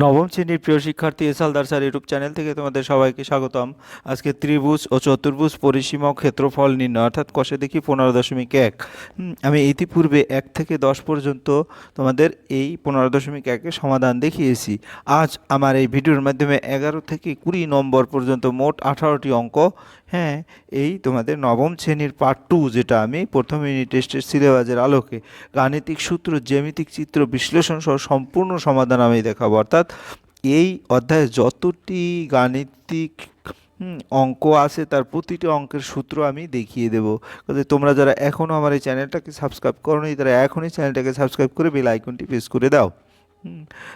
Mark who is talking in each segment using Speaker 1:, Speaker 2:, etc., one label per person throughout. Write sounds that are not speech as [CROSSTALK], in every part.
Speaker 1: নবম শ্রেণির প্রিয় শিক্ষার্থী S Haldar sir YouTube channel থেকে তোমাদের সবাইকে স্বাগতম। আজকে ত্রিভুজ ও চতুর্ভুজ পরিসীমা ক্ষেত্রফল নির্ণয়, অর্থাৎ কষে দেখি পনেরো দশমিক এক। আমি ইতিপূর্বে এক থেকে দশ পর্যন্ত তোমাদের এই পনেরো দশমিক একের সমাধান দেখিয়েছি। আজ আমার এই ভিডিওর মাধ্যমে এগারো থেকে কুড়ি নম্বর পর্যন্ত মোট আঠারোটি অঙ্ক হ্যাঁ এই তোমাদের নবম শ্রেণির পার্ট টু যেটা আমি প্রথম ইউনিট টেস্টের সিলেবাসের আলোকে গাণিতিক সূত্র, জ্যামিতিক চিত্র বিশ্লেষণ সহ সম্পূর্ণ সমাধান আমি দেখাবো। অর্থাৎ এই অধ্যায়ে যতটি গাণিতিক অঙ্ক আছে তার প্রতিটি অঙ্কের সূত্র আমি দেখিয়ে দেবো। তোমরা যারা এখনও আমার এই চ্যানেলটাকে সাবস্ক্রাইব করোনি, তারা এখনই চ্যানেলটাকে সাবস্ক্রাইব করে বেল আইকনটি প্রেস করে দাও।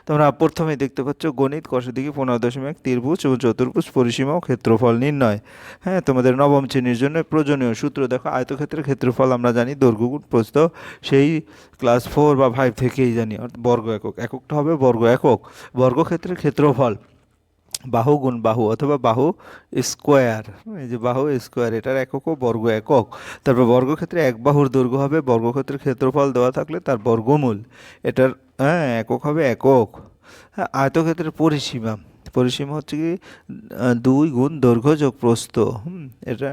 Speaker 1: তোমরা প্রথমে দেখতে পাচ্ছ গণিত কষদিকে পনেরো দশমিক, ত্রিভুজ এবং চতুর্ভুজ, পরিসীমা ও ক্ষেত্রফল নির্ণয়। হ্যাঁ তোমাদের নবম শ্রেণির জন্য প্রয়োজনীয় সূত্র দেখো, আয়তক্ষেত্রের ক্ষেত্রফল আমরা জানি দৈর্ঘ্যগুণ প্রস্থ, সেই ক্লাস ফোর বা ফাইভ থেকেই জানি, অর্থাৎ বর্গ একক। এককটা হবে বর্গ একক, বর্গক্ষেত্রের ক্ষেত্রফল। বাহু গুণ বাহু অথবা বাহু স্কোয়ার। এই যে বাহু স্কোয়ার, এটার এককও বর্গ একক। তারপর বর্গক্ষেত্রে এক বাহুর দৈর্ঘ্য হবে, বর্গক্ষেত্রের ক্ষেত্রফল দেওয়া থাকলে তার বর্গমূল। এটার হ্যাঁ একক হবে একক। হ্যাঁ আয়তক্ষেত্রের পরিসীমা। পরিসীমা হচ্ছে কি দুই গুণ দৈর্ঘ্য যোগ প্রস্থ। এটা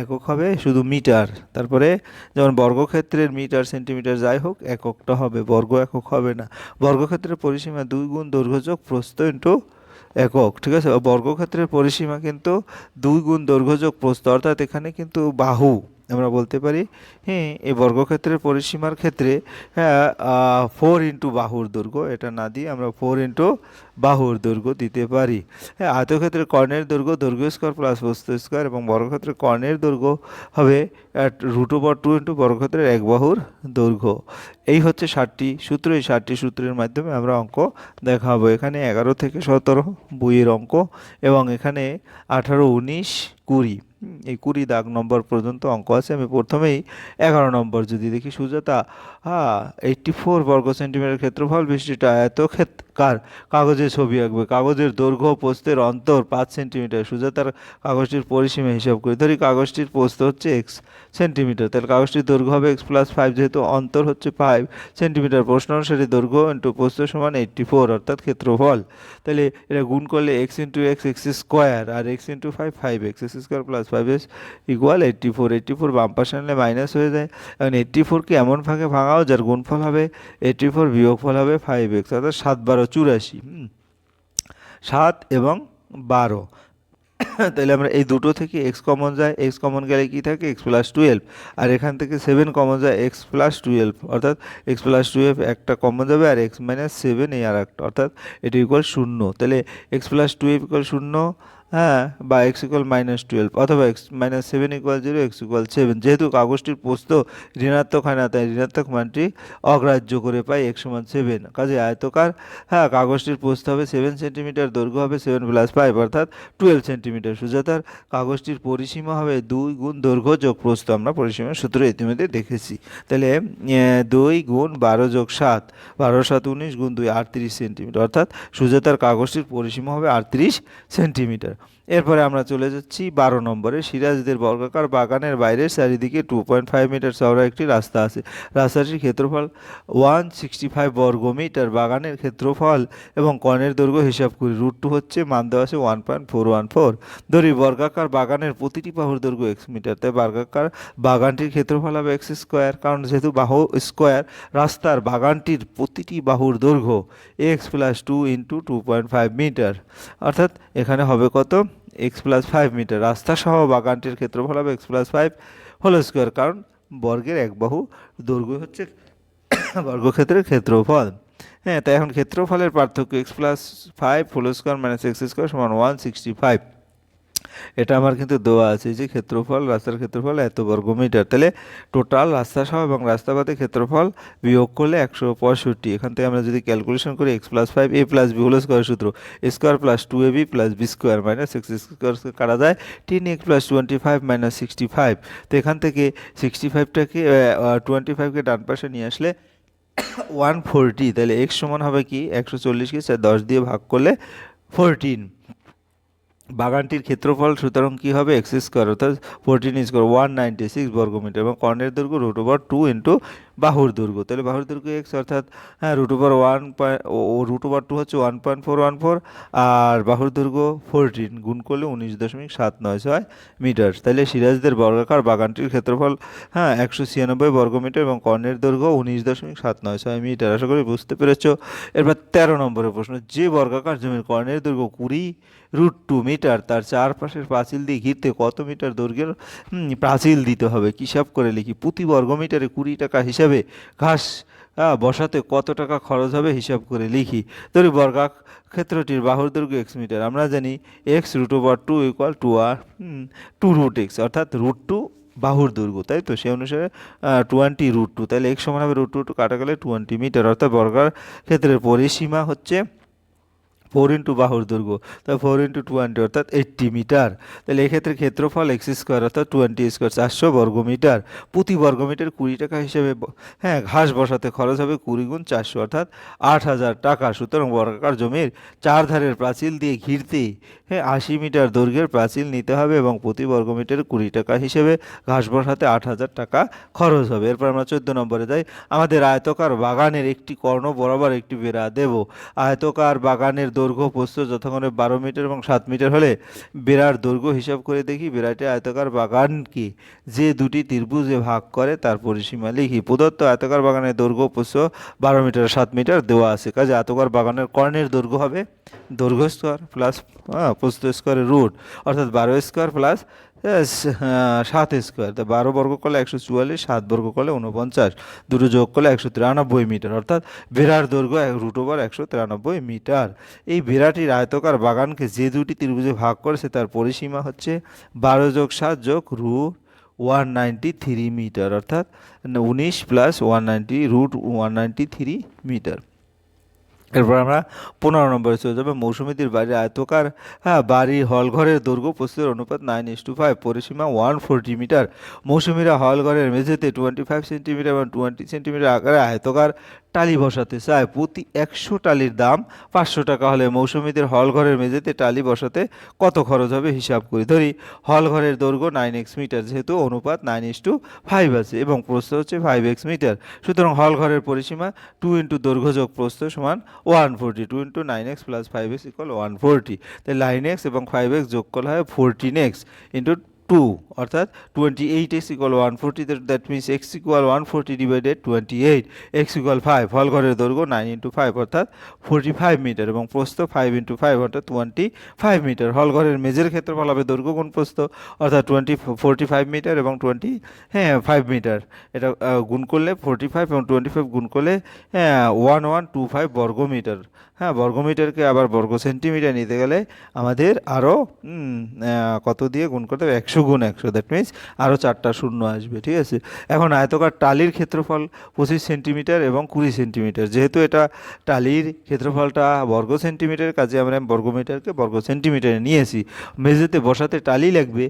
Speaker 1: একক হবে শুধু মিটার। তারপরে যেমন বর্গক্ষেত্রের মিটার, সেন্টিমিটার যাই হোক, এককটা হবে, বর্গ একক হবে না। বর্গক্ষেত্রের পরিসীমা দুই গুণ দৈর্ঘ্য যোগ প্রস্থ ইন্টু একক ঠিক আছে? বর্গক্ষেত্রের পরিসীমা কিন্তু দুই গুণ দৈর্ঘ্যযোগ প্রস্থ অর্থাৎ এখানে কিন্তু বাহু। আমরা বলতে পারি হ্যাঁ এই বর্গক্ষেত্রের পরিসীমার ক্ষেত্রে হ্যাঁ ফোর ইন্টু বাহুর দৈর্ঘ্য, এটা না দিয়ে আমরা ফোর ইন্টু বাহুর দৈর্ঘ্য দিতে পারি। হ্যাঁ আয়তক্ষেত্রের কর্ণের দৈর্ঘ্য দৈর্ঘ্য স্কোয়ার প্লাস বস্তু স্কোয়ার এবং বর্গক্ষেত্রে কর্ণের দৈর্ঘ্য হবে রুট ওভার টু ইন্টু বর্গক্ষেত্রের এক বাহুর দৈর্ঘ্য। এই হচ্ছে ষাটটি সূত্র, এই ষাটটি সূত্রের মাধ্যমে আমরা অঙ্ক দেখাবো। এখানে এগারো থেকে সতেরো বইয়ের অঙ্ক এবং এখানে আঠারো, উনিশ, কুড়ি। এই কুড়ি দাগ নম্বর পর্যন্ত অঙ্ক আছে। আমি প্রথমেই এগারো নম্বর যদি দেখি সুজাতা হ্যাঁ এইটটি ফোর বর্গ সেন্টিমিটার ক্ষেত্রফল বিশিষ্ট আয়ত কার? কাগজে ছবি আঁকবে। কাগজের দৈর্ঘ্য, পোস্তের অন্তর পাঁচ সেন্টিমিটার। সুজাতার কাগজটির পরিসীমা হিসাব করি। ধরি কাগজটির পোস্ত হচ্ছে এক্স সেন্টিমিটার। তাহলে কাগজটির দৈর্ঘ্য হবে এক্স প্লাস ফাইভ যেহেতু অন্তর হচ্ছে ফাইভ সেন্টিমিটার। প্রশ্ন অনুসারে দৈর্ঘ্য ইন্টু পোস্ত সমান এইটটি ফোর অর্থাৎ ক্ষেত্রফল। তাহলে এটা গুণ করলে x into x x square আর x into five five x x square plus five x equal eighty four eighty four বাম পাশে আনলে মাইনাস হয়ে যায়। এখন এইট্টি ফোরকে এমন ভাগে ভাঙাও যার গুণফল হবে এইট্টি ফোর বিয়োগফল হবে ফাইভ এক্স অর্থাৎ সাত বারো চুরাশি। সাত এবং বারো। তাহলে আমরা এই দুটো থেকে এক্স কমন যায় এক্স কমন গেলে কী থাকে? এক্স প্লাস টুয়েলভ আর এখান থেকে সেভেন কমন যায় এক্স প্লাস টুয়েলভ অর্থাৎ এক্স প্লাস টুয়েলভ একটা কমন যাবে আর এক্স মাইনাস সেভেন এই আর একটা অর্থাৎ এটি ইকুয়াল শূন্য। তাহলে এক্স প্লাস টুয়েলভ ইকুয়াল শূন্য হ্যাঁ বা এক্স ইকুয়াল মাইনাস টুয়েলভ অথবা x minus seven equal zero x equal seven যেহেতু কাগজটির পোস্ত ঋণাত্মক হয় না, তাই ঋণাত্মক মানটি অগ্রাহ্য করে পাই এক সমান সেভেন কাজে আয়তকার হ্যাঁ কাগজটির পোস্ত হবে সেভেন সেন্টিমিটার দৈর্ঘ্য হবে সেভেন প্লাস ফাইভ অর্থাৎ টুয়েলভ সেন্টিমিটার সুজাতার কাগজটির পরিসীমা হবে দুই গুণ দৈর্ঘ্য যোগ প্রস্থ। আমরা পরিসীমার সূত্র ইতিমধ্যে দেখেছি। তাহলে দুই গুণ বারো যোগ সাত, বারো সাত উনিশ গুণ দুই, আটত্রিশ সেন্টিমিটার অর্থাৎ সুজাতার কাগজটির পরিসীমা হবে আটত্রিশ সেন্টিমিটার এরপরে আমরা চলে যাচ্ছি বারো নম্বরে। সিরাজদের বর্গাকার বাগানের বাইরে চারিদিকে টু পয়েন্ট ফাইভ মিটার চওড়া একটি রাস্তা আছে। রাস্তাটির ক্ষেত্রফল ওয়ান সিক্সটি ফাইভ বর্গ মিটার বাগানের ক্ষেত্রফল এবং কনের দৈর্ঘ্য হিসাব করি রুট টু হচ্ছে, মান দেওয়া আছে one point four one four ধরি বর্গাকার বাগানের প্রতিটি বাহুর দৈর্ঘ্য এক্স মিটার তাই বর্গাকার বাগানটির ক্ষেত্রফল হবে এক্স স্কোয়ার কারণ যেহেতু বাহু স্কোয়ার রাস্তার বাগানটির প্রতিটি বাহুর দৈর্ঘ্য x plus two into two point five metre অর্থাৎ এখানে হবে কত? X plus five metre. রাস্তা সহ বাগানটির ক্ষেত্রফল হবে x plus five whole square কারণ বর্গের এক বাহু দৈর্ঘ্য হচ্ছে [COUGHS] বর্গক্ষেত্রের ক্ষেত্রফল। হ্যাঁ তাই এখন ক্ষেত্রফলের পার্থক্য x plus five whole square minus x square সমান ওয়ান সিক্সটি ফাইভ এটা আমার কিন্তু দেওয়া আছে যে ক্ষেত্রফল, রাস্তার ক্ষেত্রফল এত বর্গ মিটার তাহলে টোটাল রাস্তা সহ এবং রাস্তাবাদে ক্ষেত্রফল বিয়োগ করলে একশো পঁয়ষট্টি। এখান থেকে আমরা যদি ক্যালকুলেশন করি x plus five a plus b whole square সূত্র square plus two a b plus b square minus x square কাটা যায় ten x plus twenty five minus sixty five তো এখান থেকে সিক্সটি ফাইভটাকে টোয়েন্টি ফাইভকে ডান পাশে নিয়ে আসলে ওয়ান ফোরটি তাহলে এক্স সমান হবে কি? একশো চল্লিশকে দশ দিয়ে ভাগ করলে ফোরটিন বাগানটির ক্ষেত্রফল সুতরাং কী হবে? এক্স স্কোয়ার অর্থাৎ fourteen square one ninety six বর্গমিটার এবং কর্ণের দৈর্ঘ্য রুট ওভার টু ইন্টু বাহুর দৈর্ঘ্য তাহলে বাহুর দৈর্ঘ্য এক্স অর্থাৎ হ্যাঁ রুট ওভার ওয়ান ও রুট ওভার টু হচ্ছে one point four one four আর বাহুর দৈর্ঘ্য ফোরটিন গুণ করলে উনিশ দশমিক সাত নয় ছয় মিটার। তাহলে সিরাজদের বর্গাকার বাগানটির ক্ষেত্রফল হ্যাঁ একশো ছিয়ানব্বই বর্গমিটার এবং কর্ণের দৈর্ঘ্য উনিশ দশমিক সাত নয় ছয় মিটার। আশা করি বুঝতে পেরেছ। এরপর তেরো নম্বরের প্রশ্ন, যে বর্গাকার জমির কর্ণের দৈর্ঘ্য কুড়ি রুট টু মিটার, তার চারপাশের পাঁচিল দিয়ে ঘিরতে কত মিটার দৈর্ঘ্যের পাঁচিল দিতে হবে? হিসাব করে লিখি। প্রতি বর্গমিটারে কুড়ি টাকা হিসাবে ঘাস বসাতে কত টাকা খরচ হবে হিসাব করে লিখি। ধরি বর্গা ক্ষেত্রটির বাহুর দৈর্ঘ্য এক্স মিটার। আমরা জানি x root over two equal two আর টু রুট এক্স অর্থাৎ রুট টু বাহুর দৈর্ঘ্য তাই তো? সেই অনুসারে টোয়েন্টি রুট টু তাহলে এক্স সমান হবে রুট টু টু কাটা গেলে টোয়েন্টি মিটার। অর্থাৎ বর্গার ক্ষেত্রের পরিসীমা হচ্ছে ফোর ইন্টু বাহুর দৈর্ঘ্য তাহলে ফোর ইন্টু টোয়েন্টি অর্থাৎ এইট্টি মিটার। তাহলে এক্ষেত্রে ক্ষেত্রফল এক্স স্কোয়ার অর্থাৎ টোয়েন্টি স্কোয়ার, চারশো বর্গমিটার। প্রতি বর্গমিটার কুড়ি টাকা হিসেবে হ্যাঁ ঘাস বসাতে খরচ হবে কুড়ি গুণ চারশো অর্থাৎ আট হাজার টাকা। সুতরাং বর্গাকার জমির চার ধারের প্রাচীল দিয়ে ঘিরতে হ্যাঁ আশি মিটার দৈর্ঘ্যের প্রাচীল নিতে হবে এবং প্রতি বর্গমিটার কুড়ি টাকা হিসেবে ঘাস বসাতে আট হাজার টাকা খরচ হবে। এরপর আমরা চোদ্দ নম্বরে যাই। আমাদের আয়তকার বাগানের একটি কর্ণ বরাবর একটি বেড়া দেব। আয়তকার বাগানের দৈর্ঘ্য প্রস্থ যথাক্রমে বারো মিটার এবং সাত মিটার হলে বেড়ার দৈর্ঘ্য হিসাব করে দেখি বেড়াটি আয়তকার বাগানকে যে দুটি ত্রিভুজে ভাগ করে তার পরিসীমা লিখি। প্রদত্ত আয়তাকার বাগানের দৈর্ঘ্য প্রস্থ বারো মিটার সাত মিটার দেওয়া আছে। কাজে আয়তাকার বাগানের কর্ণের দৈর্ঘ্য হবে দৈর্ঘ্য স্কোয়ার প্লাস প্রস্থ স্কোয়ারের রুট অর্থাৎ বারো স্কোয়ার প্লাস সাত স্কোয়ার তা বারো বর্গ করলে একশো চুয়াল্লিশ, সাত বর্গ করলে উনপঞ্চাশ দুটো যোগ করলে একশো তিরানব্বই মিটার, অর্থাৎ বেড়ার দৈর্ঘ্য রুট ওভার একশো তিরানব্বই মিটার। এই বেড়াটির আয়তকার বাগানকে যে দুটি ত্রিভুজে ভাগ করেছে তার পরিসীমা হচ্ছে বারো যোগ সাত যোগ রু ওয়ান নাইনটি থ্রি মিটার অর্থাৎ উনিশ plus one ninety root one ninety three metre এরপর আমরা পনেরো নম্বরে চলে যাবে। মৌসুমীদের বাড়ির আয়তকার হ্যাঁ বাড়ি হলঘরের দৈর্ঘ্য প্রস্তুতের অনুপাত নাইন ইস টু ফাইভ পরিসীমা ওয়ান ফোরটি মিটার মৌসুমীরা হলঘরের মেঝেতে টোয়েন্টি ফাইভ সেন্টিমিটার এবং টোয়েন্টি সেন্টিমিটার আকারে আয়তকার টালি বসাতে চায়। প্রতি একশো টালির দাম পাঁচশো টাকা হলে মৌসুমীদের হলঘরের মেঝেতে টালি বসাতে কত খরচ হবে হিসাব করি। ধরি, হলঘরের দৈর্ঘ্য নাইন এক্স মিটার যেহেতু অনুপাত নাইন ইস টু ফাইভ আছে এবং প্রস্থ হচ্ছে ফাইভ এক্স মিটার সুতরাং হলঘরের পরিসীমা টু ইন্টু দৈর্ঘ্য যোগ প্রস্থ সমান one forty two into nine x plus five x equal one forty তাই নাইন এক্স এবং ফাইভ এক্স যোগ করা হয় ফোরটিন এক্স ইন্টু টু অর্থাৎ twenty eight x equal one forty that means x equal one forty divided twenty eight x equal five hall ঘরের দৈর্ঘ্য nine into five অর্থাৎ forty five metre এবং প্রস্থ five into five অর্থাৎ twenty five metre হল ঘরের মেজের ক্ষেত্রফল হবে দৈর্ঘ্য গুণ প্রস্থ, অর্থাৎ টোয়েন্টি ফোরটি ফাইভ মিটার এবং টোয়েন্টি হ্যাঁ ফাইভ মিটার এটা গুণ করলে ফোরটি ফাইভ এবং টোয়েন্টি ফাইভ গুণ করলে হ্যাঁ ওয়ান ওয়ান টু ফাইভ বর্গ মিটার হ্যাঁ বর্গমিটারকে আবার বর্গ সেন্টিমিটার নিতে গেলে আমাদের আরও কত দিয়ে গুণ করতে হবে? একশো গুণ একশো। দ্যাট মিনস আরও চারটা শূন্য আসবে, ঠিক আছে? এখন আয়তকার টালির ক্ষেত্রফল পঁচিশ সেন্টিমিটার এবং কুড়ি সেন্টিমিটার। যেহেতু এটা টালির ক্ষেত্রফলটা বর্গ সেন্টিমিটার কাজে আমরা বর্গমিটারকে বর্গ সেন্টিমিটারে নিয়েছি, মেঝেতে বসাতে টালি লাগবে।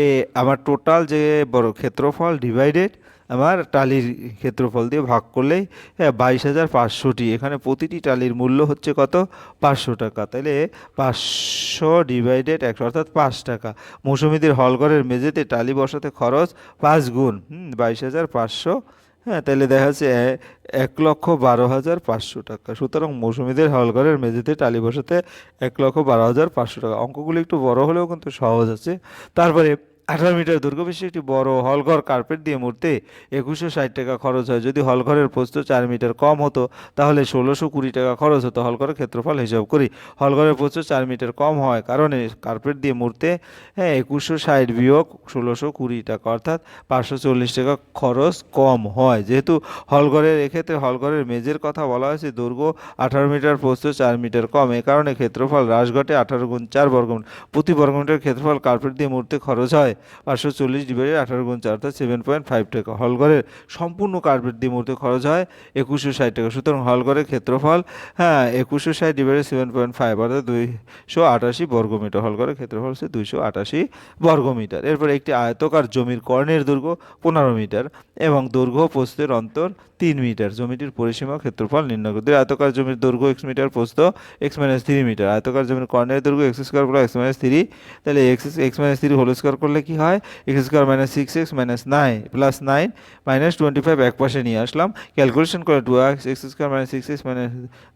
Speaker 1: এ, আমার টোটাল যে বড় ক্ষেত্রফল ডিভাইডেড আমার টালির ক্ষেত্রফল দিয়ে ভাগ করলেই হ্যাঁ বাইশ হাজার পাঁচশোটি। এখানে প্রতিটি টালির মূল্য হচ্ছে কত? পাঁচশো টাকা। তাহলে পাঁচশো ডিভাইডেড একশো, অর্থাৎ পাঁচ টাকা। মৌসুমীদের হলঘরের মেঝেতে টালি বসাতে খরচ পাঁচ গুণ। হুম, বাইশ হাজার পাঁচশো। হ্যাঁ তাহলে দেখা যাচ্ছে এক লক্ষ বারো হাজার পাঁচশো টাকা। সুতরাং মৌসুমীদের হলঘরের মেঝেতে টালি বসাতে এক লক্ষ বারো হাজার পাঁচশো টাকা। অঙ্কগুলো একটু বড় হলেও কিন্তু সহজ আছে। তারপরে আঠারো মিটার দৈর্ঘ্য বিশিষ্ট একটি বড় হলঘর কার্পেট দিয়ে মুড়তে একুশশো ষাট টাকা খরচ হয়। যদি হলঘরের প্রস্থ চার মিটার কম হতো, তাহলে ষোলোশো কুড়ি টাকা খরচ হতো। হলঘরের ক্ষেত্রফল হিসাব করি। হলঘরের প্রস্থ চার মিটার কম হয় কারণে কার্পেট দিয়ে মুড়তে হ্যাঁ একুশশো ষাট বিয়োগ ষোলোশো কুড়ি টাকা, অর্থাৎ পাঁচশো চল্লিশ টাকা খরচ কম হয়। যেহেতু হলঘরের, এক্ষেত্রে হলঘরের মেজের কথা বলা হয়েছে দৈর্ঘ্য আঠারো মিটার, প্রস্থ চার মিটার কম। এ কারণে ক্ষেত্রফল হ্রাস ঘটে আঠারো গুণ চার বর্গমিটার। প্রতি বর্গমিটার ক্ষেত্রফল কার্পেট দিয়ে মুড়তে খরচ হয় পাঁচশো চল্লিশ ডিভাইডেড আঠারো গুণ চার অর্থাৎ সেভেন পয়েন্ট ফাইভ টাকা। হল ঘরের সম্পূর্ণ কার্পেট দিয়ে মুড়তে খরচ হয় একুশশো ষাট টাকা। সুতরাং হল ঘরের ক্ষেত্রফল হ্যাঁ একুশশো ষাট ডিভাইডেড সেভেন পয়েন্ট ফাইভ অর্থাৎ দুইশো আটাশি বর্গমিটার। হলঘরের ক্ষেত্রফল হচ্ছে দুইশো আটাশি বর্গমিটার। এরপর একটি আয়তকার জমির কর্ণের দৈর্ঘ্য পনেরো মিটার এবং দৈর্ঘ্য প্রস্থের অন্তর তিন মিটার। জমিটির পরিসীমা ক্ষেত্রফল নির্ণয় করতে আয়তকার জমির দৈর্ঘ্য এক্স মিটার প্রস্ত এক্স মাইনাস থ্রি মিটার আয়তকার জমির কর্ণের দৈর্ঘ্য x square plus x minus three তাহলে x x minus three whole square করলে কি হয়? X square minus six x minus nine plus nine minus twenty five এক পাশে নিয়ে আসলাম। ক্যালকুলেশন করে two x x square minus six x minus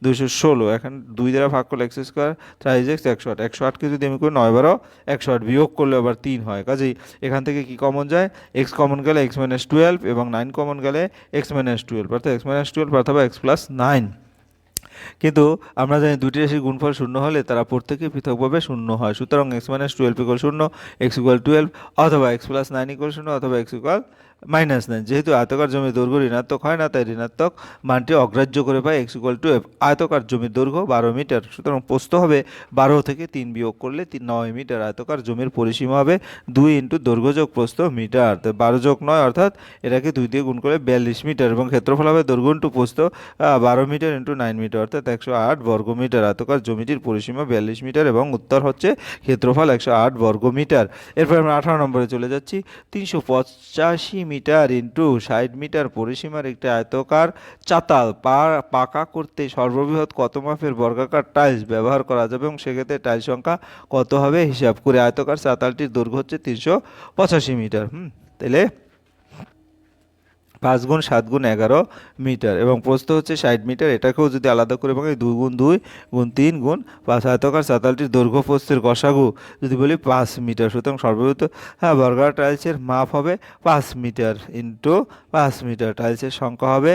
Speaker 1: দুশো ষোলো। এখন দুই দ্বারা ভাগ করলে এক্স স্কোয়ার থ্রাইজ এক্স একশো আট। একশো আটকে যদি আমি করি নয় বারো, একশো আট বিয়োগ করলে আবার তিন হয়। কাজেই এখান থেকে কি কমন যায়? এক্স কমন গেলে এক্স মাইনাস টুয়েলভ এবং নাইন কমন গেলে এক্স মাইনাস টুয়েলভ অর্থাৎ এক্স মাইনাস টুয়েলভ অথবা এক্স প্লাস নাইন কিন্তু আমরা জানি দুটি রাশির গুণফল শূন্য হলে তারা প্রত্যেকে পৃথকভাবে শূন্য হয়। সুতরাং এক্স মাইনাস টুয়েলভ ইকুয়াল শূন্য এক্স ইকুয়াল টুয়েলভ অথবা এক্স প্লাস নাইন ইকুয়াল শূন্য অথবা এক্স ইকুয়াল মাইনাস নাইন। যেহেতু আয়তকার জমির দৈর্ঘ্য ঋণাত্মক হয় না তাই ঋণাত্মক মানটি অগ্রাহ্য করে পাই এক্স ইকুয়াল টু আয়তকার জমির দৈর্ঘ্য বারো মিটার সুতরাং প্রস্থ হবে বারো থেকে তিন বিয়োগ করলে তিন নয় মিটার। আয়তকার জমির পরিসীমা হবে দুই ইন্টু দৈর্ঘ্য যোগ প্রস্থ মিটার। তো বারো যোগ নয় অর্থাৎ এটাকে দুই দিয়ে গুণ করে বিয়াল্লিশ মিটার এবং ক্ষেত্রফল হবে দৈর্ঘ্য ইন্টু আহ, বারো মিটার ইন্টু নাইন মিটার অর্থাৎ একশো আট বর্গ মিটার। আয়তকার জমিটির পরিসীমা বিয়াল্লিশ মিটার এবং উত্তর হচ্ছে ক্ষেত্রফল একশো আট বর্গ মিটার। এরপর আমরা আঠারো নম্বরে চলে যাচ্ছি। তিনশো পঁচাশি মিটার ইন্টু ষাট মিটার পরিসীমার একটি আয়তকার চাতাল পা, পাকা করতে সর্ববৃহৎ কত মাপের বর্গাকার টাইলস ব্যবহার করা যাবে এবং সেক্ষেত্রে টাইলস সংখ্যা কত হবে হিসাব করে আয়তকার চাতালটির দৈর্ঘ্য হচ্ছে তিনশো পঁচাশি মিটার। হুম, তাহলে পাঁচ গুণ সাত গুণ এগারো মিটার এবং প্রস্থ হচ্ছে ষাট মিটার। এটাকেও যদি আলাদা করে ভাঙি দুই গুণ দুই গুণ তিন গুণ পাঁচ আয়তকার চাতালটির দৈর্ঘ্য প্রস্থের গসাগু যদি বলি পাঁচ মিটার। সুতরাং সর্বভূত হ্যাঁ বর্গার টাইলসের মাপ হবে পাঁচ মিটার ইন্টু পাঁচ মিটার। টাইলসের সংখ্যা হবে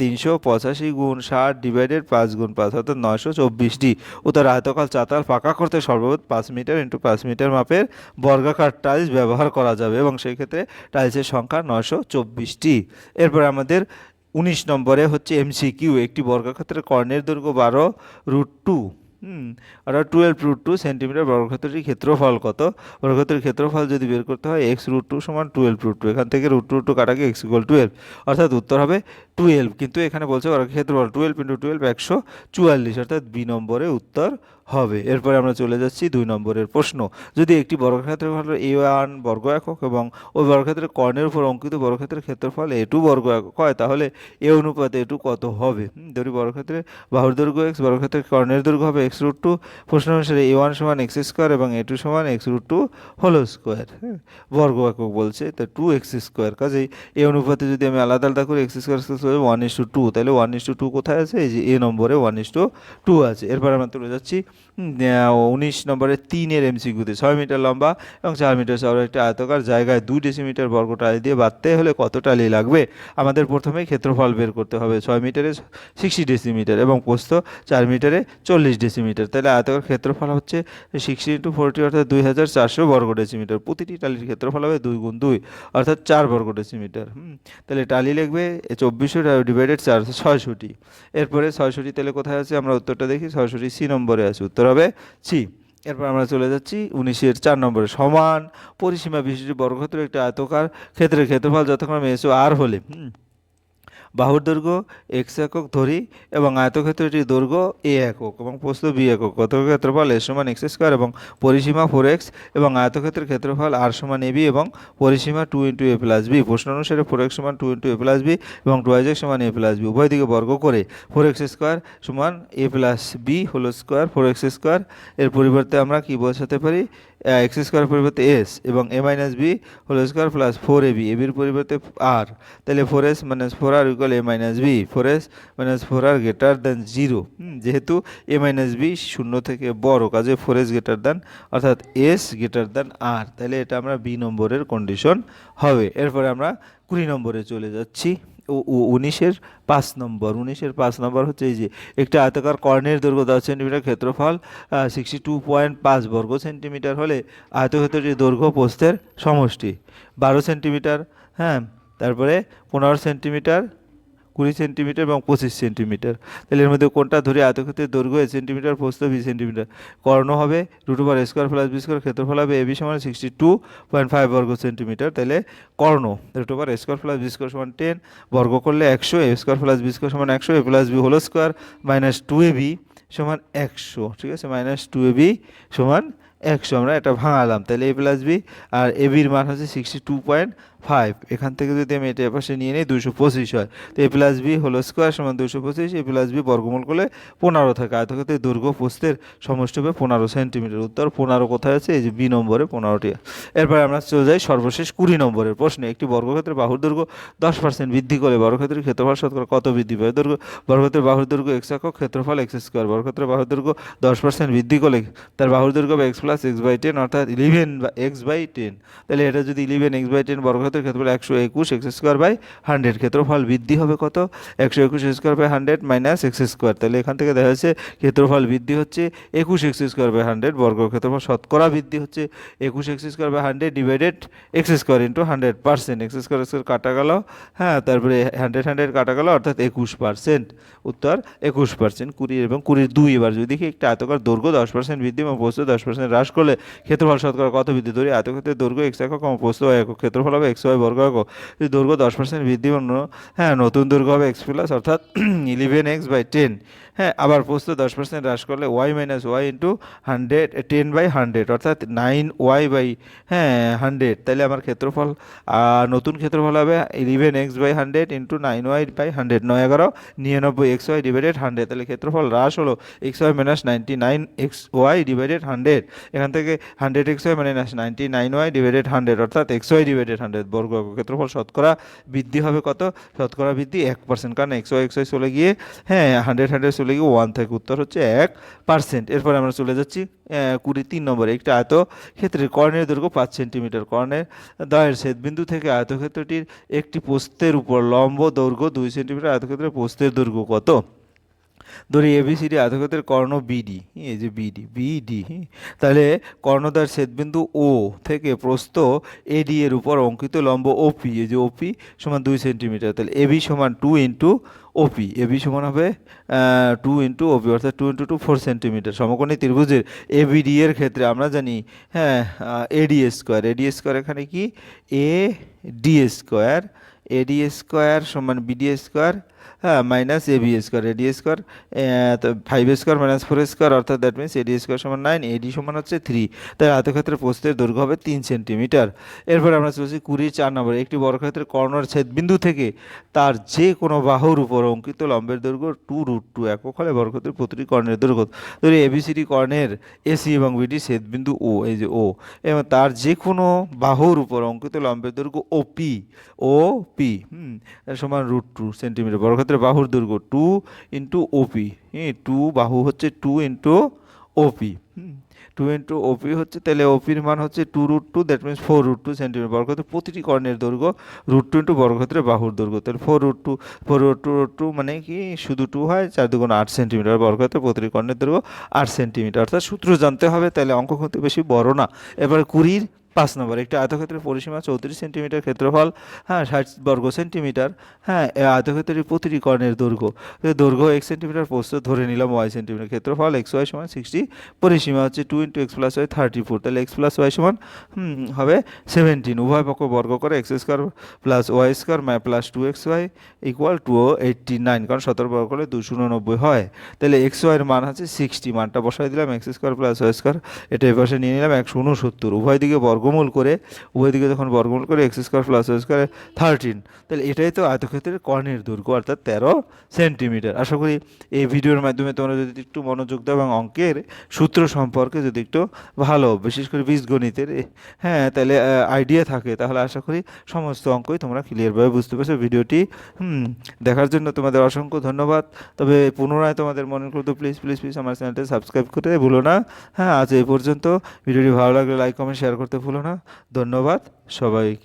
Speaker 1: তিনশো পঁচাশি গুণ ষাট ডিভাইডেড পাঁচ গুণ পাঁচ অর্থাৎ নয়শো চব্বিশটি। ও তার আয়তকাল চাতাল পাকা করতে সর্বোচ্চ পাঁচ মিটার ইন্টু পাঁচ মিটার মাপের বর্গাকার টাইলস ব্যবহার করা যাবে এবং সেই ক্ষেত্রে টাইলসের সংখ্যা নয়শো চব্বিশটি। এরপর আমাদের উনিশ নম্বরে হচ্ছে এমসিকিউ একটি বর্গক্ষেত্রের কর্ণের দৈর্ঘ্য বারো রুট টু হুম অর্থাৎ টুয়েলভ রুট টু সেন্টিমিটার বর্গক্ষেত্রটির ক্ষেত্রফল কত? বর্গক্ষেত্রের ক্ষেত্রফল যদি বের করতে হয় এক্স রুট টু সমান টুয়েলভ রুট টু এখান থেকে রুট টু টু কাটাকে এক্স ইকুয়াল টুয়েলভ অর্থাৎ উত্তর হবে টুয়েলভ কিন্তু এখানে বলছে বর্গক্ষেত্রফল টুয়েলভ ইন্টু টুয়েলভ একশো চুয়াল্লিশ, অর্থাৎ বি নম্বরে উত্তর হবে। এরপরে আমরা চলে যাচ্ছি দুই নম্বরের প্রশ্ন। যদি একটি বর্গক্ষেত্রের হল এ ওয়ান বর্গ একক এবং ওই বর্গক্ষেত্রের কর্ণের উপর অঙ্কিত বর্গক্ষেত্রের ক্ষেত্রফল এ টু বর্গ একক হয়, তাহলে এ অনুপাতে এ টু কত হবে? ধরি বর্গক্ষেত্রে বাহুর দৈর্ঘ্য এক্স বর্গক্ষেত্রের কর্ণের দৈর্ঘ্য হবে এক্স রুট টু। প্রশ্ন অনুসারে এ ওয়ান সমান এক্স স্কোয়ার এবং এ টু সমান x root two whole square. বর্গ একক বলছে, তো টু এক্স স্কোয়ার। কাজেই এ অনুপাতে যদি আমি আলাদা আলাদা করে x square square one is to two, তাহলে ওয়ান ইস টু টু কোথায় আছে? এই যে এ নম্বরে ওয়ান ইস টু টু আছে। এরপর আমরা তুলে যাচ্ছি উনিশ নম্বরে তিনের এমসিকিউতে ছয় মিটার লম্বা এবং চার মিটার চওড়া একটি আয়তকার জায়গায় দুই ডেসিমিটার বর্গ টালি দিয়ে বাঁধতে হলে কত টালি লাগবে? আমাদের প্রথমে ক্ষেত্রফল বের করতে হবে ছয় মিটারে সিক্সটি ডেসিমিটার এবং প্রস্থ চার মিটারে চল্লিশ ডেসিমিটার তাহলে আয়তকার ক্ষেত্রফল হচ্ছে সিক্সটি ইন্টু ফোরটি অর্থাৎ দুই হাজার চারশো বর্গ ডেসিমিটার প্রতিটি টালির ক্ষেত্রফল হবে দুই গুণ দুই অর্থাৎ চার বর্গ ডেসিমিটার তাহলে টালি লিখবে চব্বিশশো ডিভাইডেড চার ছয়শোটি এরপরে ছয়শোটি তাহলে কোথায় আছে? আমরা উত্তরটা দেখি ছয়শোটি সি নম্বরে আছে। উত্তর হবে এরপর আমরা চলে যাচ্ছি উনিশের চার নম্বরে সমান, পরিসীমা বিশিষ্ট বর্গক্ষেত্র একটি আয়তকার ক্ষেত্রের ক্ষেত্রফল যতক্ষণ এসো আর হলে বাহুর দৈর্ঘ্য এক্স একক ধরি এবং আয়তক্ষেত্রটির দৈর্ঘ্য এ একক এবং প্রস্থ বি একক। কত ক্ষেত্রফল এ সমান এক্স স্কোয়ার এবং পরিসীমা ফোর এক্স এবং আয়তক্ষেত্রের ক্ষেত্রফল আর সমান এ বি এবং পরিসীমা two into a plus b প্রশ্ন অনুসারে ফোর এক্স সমান two into a plus b এবং টু এক্স সমান এ প্লাস বি উভয় দিকে বর্গ করে ফোর এক্স স্কোয়ার সমান a plus b whole square four x square এর পরিবর্তে আমরা কি বোঝাতে পারি? এক্স স্কোয়ার পরিবর্তে এস এবং a minus b whole square plus four a b এবির পরিবর্তে আর তাহলে four s minus four r equal a minus b four s minus four r greater than zero যেহেতু এ মাইনাস বি শূন্য থেকে বড় কাজে four s greater than অর্থাৎ s greater than r তাহলে এটা আমরা বি নম্বরের কন্ডিশন হবে। এরপরে আমরা কুড়ি নম্বরে চলে যাচ্ছি। উ- উনিশের পাঁচ নম্বর। উনিশের পাঁচ নম্বর হচ্ছে এই যে একটা আয়তাকার কর্ণের দৈর্ঘ্য দশ সেন্টিমিটার ক্ষেত্রফল সিক্সটি টু পয়েন্ট পাঁচ বর্গ সেন্টিমিটার হলে আয়তক্ষেত্রটির দৈর্ঘ্য প্রস্থের সমষ্টি। বারো সেন্টিমিটার হ্যাঁ তারপরে পনেরো সেন্টিমিটার কুড়ি সেন্টিমিটার এবং পঁচিশ সেন্টিমিটার। তাহলে এর মধ্যে কোনটা ধরে? আয়তক্ষেত্রের দৈর্ঘ্য এ সেন্টিমিটার, প্রস্থ বি সেন্টিমিটার। কর্ণ হবে root over square plus b square ক্ষেত্রফল হবে এ বি সমান সিক্সটি টু পয়েন্ট ফাইভ বর্গ সেন্টিমিটার। তাহলে কর্ণ, root over square plus b square সমান টেন বর্গ করলে একশো a square plus b square সমান একশো a plus b whole square minus two a b সমান একশো, ঠিক আছে? মাইনাস টু এ বি সমান একশো। আমরা এটা ভাঙালাম। তাহলে এ প্লাস বি আর এ বির মান হচ্ছে সিক্সটি টু পয়েন্ট ফাইভ এখান থেকে যদি আমি এটা পাশে নিয়ে নিই দুশো পঁচিশ হয়। তো a plus b whole square সমান দুশো পঁচিশ, এ প্লাস বি বর্গমূল করলে পনেরো থাকে। আয়তক্ষেত্রের দৈর্ঘ্য প্রস্থের সমষ্টি হবে পনেরো সেন্টিমিটার উত্তর পনেরো কোথায় আছে? এই যে বি নম্বরে পনেরোটি। এরপরে আমরা চলে যাই সর্বশেষ কুড়ি নম্বরের প্রশ্নে। একটি বর্গক্ষেত্রে বাহুর দৈর্ঘ্য দশ পার্সেন্ট বৃদ্ধি করে বর্গক্ষেত্রের ক্ষেত্রফল শতকরা কত বৃদ্ধি পায়? দৈর্ঘ্য বর্গক্ষেত্রের বাহুর দৈর্ঘ্য এক্স একক ক্ষেত্রফল এক্স স্কোয়ার বর্গক্ষেত্রের বাহুর দৈর্ঘ্য দশ পার্সেন্ট বৃদ্ধি করলে তার বাহুর দৈর্ঘ্য x plus x by ten অর্থাৎ ইলেভেন বা এক্স বাই টেন তাহলে এটা যদি ইলেভেন এক্স বাই টেন বর্গক্ষেত্রের ক্ষেত্রফল একশো একুশ, এক্স স্কোয়ার বাই হান্ড্রেড। ক্ষেত্রফল বৃদ্ধি হবে কত? একশো একুশ square by hundred minus x square. তাহলে এখান থেকে দেখা যাচ্ছে ক্ষেত্রফল বৃদ্ধি হচ্ছে একুশ এক্স স্কোয়ার বাই হান্ড্রেড বর্গ ক্ষেত্রফল শতকরা বৃদ্ধি হচ্ছে একুশ x square by hundred divided x square into hundred percent x square square কাটা গেল হ্যাঁ তারপরে হান্ড্রেড হান্ড্রেড কাটা গেল, অর্থাৎ একুশ পার্সেন্ট উত্তর, একুশ পার্সেন্ট কুড়ি এবং কুড়ির দুই এবার। যদি দেখি একটা আয়তকার দৈর্ঘ্য দশ পার্সেন্ট বৃদ্ধি এবং পোস্ত দশ পার্সেন্ট হ্রাস করলে ক্ষেত্রফল শতকরা কত বৃদ্ধি? ধরি আয়তক্ষেত্রের দৈর্ঘ্য এক্স একক এবং ওয়াই একক। ক্ষেত্রফল হবে এক্স ওয়াই বর্গ যদি দৈর্ঘ্য দশ পার্সেন্ট বৃদ্ধি ন- হ্যাঁ নতুন দৈর্ঘ্য হবে এক্স প্লাস অর্থাৎ ইলেভেন এক্স বাই টেন হ্যাঁ আবার পোস্ত দশ পার্সেন্ট হ্রাস করলে y minus y into hundred ten by hundred অর্থাৎ নাইন ওয়াই বাই হ্যাঁ হান্ড্রেড তাহলে আমার ক্ষেত্রফল নতুন ক্ষেত্রফল হবে eleven x by hundred into nine y by hundred নয় এগারো, নিরানব্বই এক্স ওয়াই ডিভাইডেড হান্ড্রেড তাহলে ক্ষেত্রফল হ্রাস হলো x y minus ninety nine x y divided hundred এখান থেকে hundred x y minus ninety nine y divided hundred অর্থাৎ এক্স ওয়াই ডিভাইডেড হান্ড্রেড বর্গ। ক্ষেত্রফল শতকরা বৃদ্ধি হবে কত? শতকরা বৃদ্ধি এক পার্সেন্ট কারণ একশো একশো চলে গিয়ে হ্যাঁ হান্ড্রেড হান্ড্রেড চলে গিয়ে ওয়ান থেকে উত্তর হচ্ছে এক পার্সেন্ট এরপরে আমরা চলে যাচ্ছি কুড়ি তিন নম্বরে একটি আয়ত ক্ষেত্রের কর্ণের দৈর্ঘ্য পাঁচ সেন্টিমিটার কর্ণের দয়ের ছেদবিন্দু থেকে আয়তক্ষেত্রটির একটি পোস্তের উপর লম্ব দৈর্ঘ্য দুই সেন্টিমিটার আয়তক্ষেত্রের পোস্তের দৈর্ঘ্য কত? ধরি এবিসিডি আয়তক্ষেত্রের কর্ণ বিডি এই যে বিডি বিডি তাহলে কর্ণদ্বয়ের ছেদবিন্দু ও থেকে প্রস্থ এডি এর উপর অঙ্কিত লম্ব ওপি এই যে ওপি সমান দুই সেন্টিমিটার। তাহলে এবি সমান টু ইন্টু ওপি এবি সমান হবে টু ইন্টু ওপি অর্থাৎ two into two four centimetre. সমকোণী ত্রিভুজের এবিডি এর ক্ষেত্রে আমরা জানি হ্যাঁ এডি স্কোয়ার এডি স্কোয়ার এখানে কি? A D square AD square সমান বিডি স্কোয়ার হ্যাঁ minus A B square AD square তো five square minus four square অর্থাৎ দ্যাট মিনস এডি স্কোয়ার সমান নাইন এডি সমান হচ্ছে থ্রি তাই আয়তক্ষেত্রের প্রস্থের দৈর্ঘ্য হবে তিন সেন্টিমিটার এরপর আমরা চলছি কুড়ি চার নম্বর একটি বর্গক্ষেত্রের কর্ণর ছেদবিন্দু থেকে তার যে কোনো বাহুর উপর অঙ্কিত লম্বের দৈর্ঘ্য টু রুট টু একক হলে বর্গক্ষেত্রের প্রতিটি কর্ণের দৈর্ঘ্য। ধরি এবিসিডি কর্ণের এসি এবং বিডি ছেদবিন্দু ও এই যে ও এবং তার যে কোনো বাহুর উপর অঙ্কিত লম্বের দৈর্ঘ্য ও পি ও পি সমান রুট টু সেন্টিমিটার বর্গক্ষেত্রের বাহুর দৈর্ঘ্য টু ইন্টু ওপি হ্যাঁ টু বাহু হচ্ছে two into OP two into OP হচ্ছে, তাহলে ওপির মান হচ্ছে two root two that means four root two centimetre বর্গক্ষেত্রে প্রতিটি কর্ণের দৈর্ঘ্য রুট টু ইন্টু বর্গক্ষেত্রের বাহুর দৈর্ঘ্য, তাহলে four root two four root two root two মানে কি? শুধু টু হয়, চার দুগুণ আট সেন্টিমিটার বর্গক্ষেত্রে প্রতিটি কর্ণের দৈর্ঘ্য আট সেন্টিমিটার অর্থাৎ সূত্র জানতে হবে, তাহলে অঙ্ক কিন্তু বেশি বড় না। এবার কুড়ির পাঁচ নম্বর, একটি আয়তক্ষেত্রের পরিসীমা চৌত্রিশ সেন্টিমিটার ক্ষেত্রফল হ্যাঁ ষাট বর্গ সেন্টিমিটার হ্যাঁ আয়তক্ষেত্রের প্রতিটি কর্ণের দৈর্ঘ্য। দৈর্ঘ্য এক সেন্টিমিটার প্রস্থ, ধরে নিলাম ওয়াই সেন্টিমিটার ক্ষেত্রফল, এক্স ওয়াই সমান সিক্সটি, পরিসীমা হচ্ছে two into x plus y thirty four, তাহলে এক্স প্লাস ওয়াই সমান হবে সেভেন্টিন। উভয় পক্ষ বর্গ করে x square plus y square plus two x y equal to eighty nine, কারণ সতেরো বর্গ করলে দুশো উননব্বই হয়। তাহলে এক্স ওয়াইয়ের মান হচ্ছে সিক্সটি, মানটা বসাই দিলাম, x square plus y square, এটা এই পাশে নিয়ে নিলাম একশো উনসত্তর। উভয় দিকে বর্গমূল করে, উভয় দিকে যখন বর্গমূল করে x square plus square thirteen তাহলে এটাই তো আয়তক্ষেত্রের কর্ণের দৈর্ঘ্য, অর্থাৎ তেরো সেন্টিমিটার আশা করি এই ভিডিওর মাধ্যমে তোমরা যদি একটু মনোযোগ দাও এবং অঙ্কের সূত্র সম্পর্কে যদি একটু ভালো, বিশেষ করে বীজগণিতের হ্যাঁ তাহলে আইডিয়া থাকে, তাহলে আশা করি সমস্ত অঙ্কই তোমরা ক্লিয়ারভাবে বুঝতে পারছ। ভিডিওটি দেখার জন্য তোমাদের অসংখ্য ধন্যবাদ। তবে পুনরায় তোমাদের মনে করতো প্লিজ প্লিজ প্লিজ আমার চ্যানেলটি সাবস্ক্রাইব করতে ভুলো না। হ্যাঁ আজ এই পর্যন্ত। ভিডিওটি ভালো লাগলে লাইক কমেন্ট শেয়ার করতে ভুলো না। ধন্যবাদ সবাইকে।